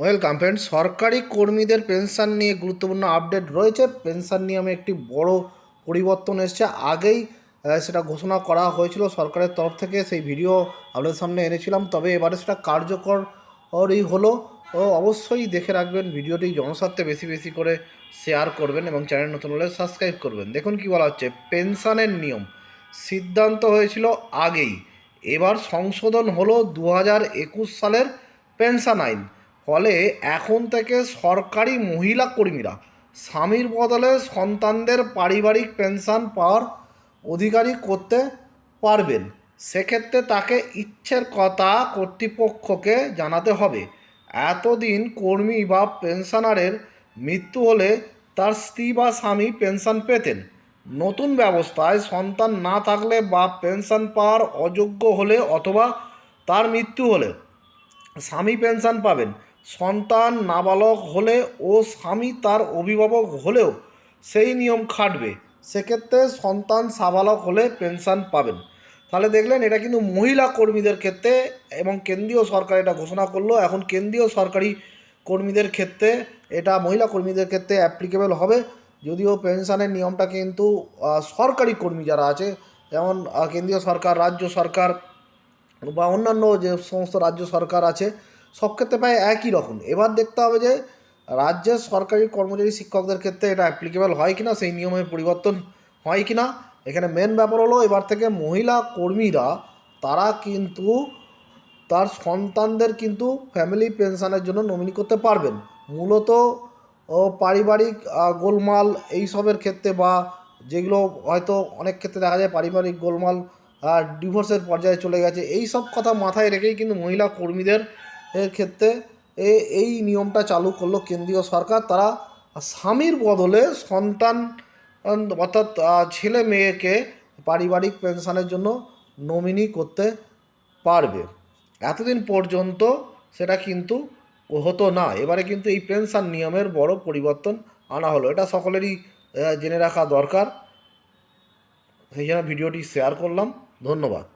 Welcome friend সরকারি কর্মীদের pension নিয়ে গুরুত্বপূর্ণ আপডেট রয়েছে। পেনশন নিয়মে একটি বড় পরিবর্তন এসেছে। আগেই সেটা ঘোষণা করা হয়েছিল সরকারের তরফ থেকে, সেই ভিডিও আপনাদের সামনে এনেছিলাম। তবে এবারে সেটা কার্যকর ওরই হলো। ও, অবশ্যই দেখে রাখবেন, ভিডিওটি জনস্বার্থে বেশি বেশি করে শেয়ার করবেন এবং চ্যানেল নতুন হলে সাবস্ক্রাইব করবেন। দেখুন কি বলা হচ্ছে, পেনশনের নিয়ম সিদ্ধান্ত হয়েছিল আগেই। এবার সংশোধন হলো দু হাজার একুশ সালের পেনশন আইন। ফলে এখন থেকে সরকারি মহিলা কর্মীরা স্বামীর বদলে সন্তানদের পারিবারিক পেনশন পাওয়ার অধিকারী করতে পারবেন। সেক্ষেত্রে তাকে ইচ্ছের কথা কর্তৃপক্ষকে জানাতে হবে। এতদিন কর্মী বা পেনশনারের মৃত্যু হলে তার স্ত্রী বা স্বামী পেনশন পেতেন। নতুন ব্যবস্থায় সন্তান না থাকলে বা পেনশন পাওয়ার অযোগ্য হলে অথবা তার মৃত্যু হলে স্বামী পেনশন পাবেন। সন্তান নাবালক হলে ও স্বামী তার অভিভাবক হলেও সেই নিয়ম খাটবে। সেক্ষেত্রে সন্তান সাবালক হলে পেনশন পাবেন। তাহলে দেখলেন এটা কিন্তু মহিলা কর্মীদের ক্ষেত্রে এবং কেন্দ্রীয় সরকার এটা ঘোষণা করল। এখন কেন্দ্রীয় সরকারি কর্মীদের ক্ষেত্রে এটা মহিলা কর্মীদের ক্ষেত্রে অ্যাপ্লিকেবল হবে। যদিও পেনশনের নিয়মটা কিন্তু সরকারি কর্মী যারা আছে, যেমন কেন্দ্রীয় সরকার, রাজ্য সরকার বা অন্যান্য যে সমস্ত রাজ্য সরকার আছে সব ক্ষেত্রে প্রায় একই রকম। এবার দেখতে হবে যে, রাজ্যের সরকারি কর্মচারী শিক্ষকদের ক্ষেত্রে এটা অ্যাপ্লিকেবল হয় কিনা, সেই নিয়মের পরিবর্তন হয় কিনা, এখানে মেন ব্যাপার হলো এবার থেকে মহিলা কর্মীরা, তারা কিন্তু তার সন্তানদের কিন্তু ফ্যামিলি পেনশনের জন্য নমিনি করতে পারবেন। মূলত পারিবারিক গোলমাল এইসবের ক্ষেত্রে বা যেগুলো হয়তো অনেক ক্ষেত্রে দেখা যায় পারিবারিক গোলমাল ডিভোর্সের পর্যায়ে চলে গেছে, এই সব কথা মাথায় রেখেই কিন্তু মহিলা কর্মীদের এর ক্ষেত্রে এই নিয়মটা চালু করল কেন্দ্রীয় সরকার। তারা স্বামীর বদলে সন্তান, অর্থাৎ ছেলে মেয়েকে পারিবারিক পেনশনের জন্য নমিনি করতে পারবে। এতদিন পর্যন্ত সেটা কিন্তু হতো না। এবারে কিন্তু এই পেনশন নিয়মের বড় পরিবর্তন আনা হলো। এটা সকলেরই জেনে রাখা দরকার। সেই জন্য ভিডিওটি শেয়ার করলাম। ধন্যবাদ।